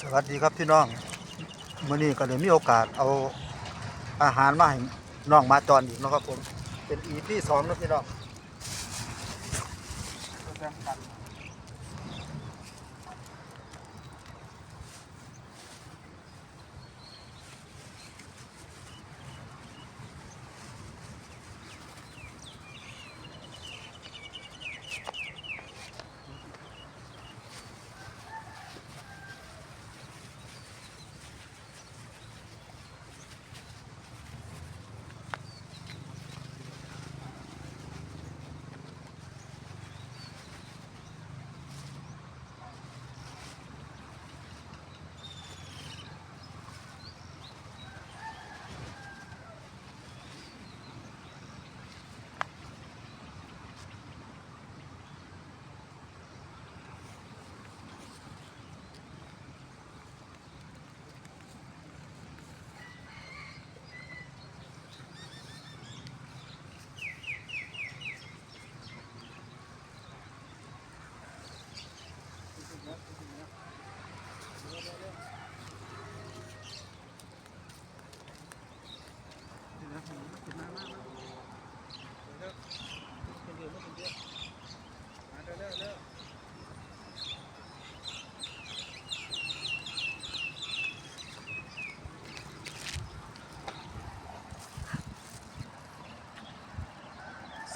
สวัสดีครับพี่น้องมื่อนี้ก็เลยมีโอกาสเอาอาหารมาให้น้องมาจอนอีกนะครับผม เป็นอีพี่สองนะพี่น้อง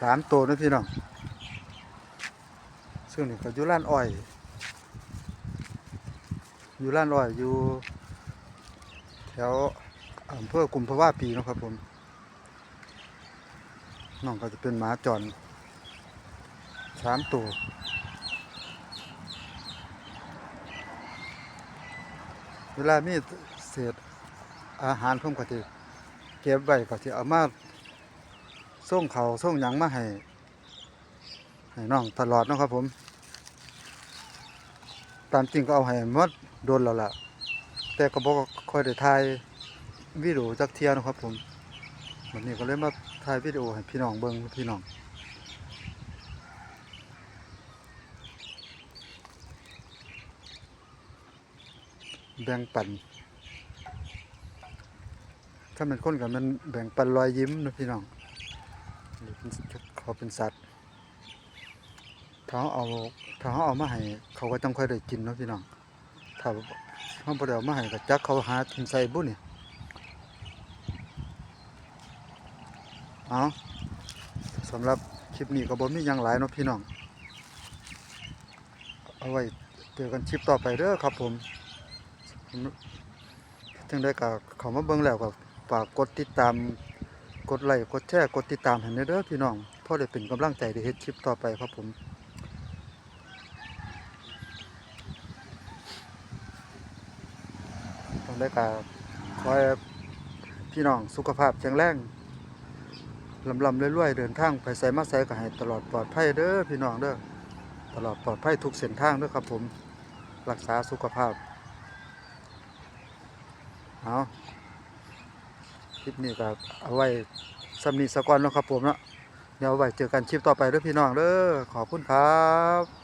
สามตัวนะพี่น้องซึ่งนี่ก็อยู่ร้านอ้อย อยู่ร้านอ้อยอยู่แถวอำเภอกุมภาวะปีนะครับผมน้องก็จะเป็นหมาจรสามตัวเวลามีเศษอาหารผมก็จะเก็บไว้ก็จะเอามา ส่งเขาส่งหยังมาให้ให้น้องตลอดนะครับผม ตามจริงก็เอาให้มดโดนแล้วล่ะ แต่ก็บอกค่อยได้ถ่ายวิดีโอจักเทียนะครับผมวันนี้ก็เลยมาถ่ายวิดีโอให้พี่น้องเบิ่งพี่น้องแบ่งปัน ถ้าเป็นคนกับมันแบ่งปันรอยยิ้มนะพี่น้อง เป็นเขาเป็นสัตว์ถ้าเขาเอาถ้าเขาเอามาให้เขาก็ต้องค่อยได้กินเนาะพี่น้องถ้าเขาบ่ได้เอามาให้ก็จักเขาหาทินใส่บุ้นี่เอาสำหรับคลิปนี้ก็บ่มียังหลายเนาะพี่น้องเอาไว้เจอกันคลิปต่อไปเด้อครับผมจังได้ก็เขามาเบิ่งแล้วก็ฝากกดติดตาม กดไลค์กดแชร์กดติดตามให้เด้อพี่น้องพ่อได้เป็นกำลังใจได้เฮ็ดคลิปต่อไปครับผมต้องได้กาขอให้พี่น้องสุขภาพแข็งแรงลำลำเรวยๆเดินทางไปใส่มาใส่ก็ให้ตลอดปลอดภัยเด้อพี่น้องเด้อตลอดปลอดภัยทุกเส้นทางเด้อครับผม รักษาสุขภาพเอา คลิปนี้ก็เอาไว้สำนีสะกอนเนาะครับผมเนาะเดี๋ยวไว้เจอกันคลิปต่อไปเด้อพี่น้องเด้อขอบคุณครับ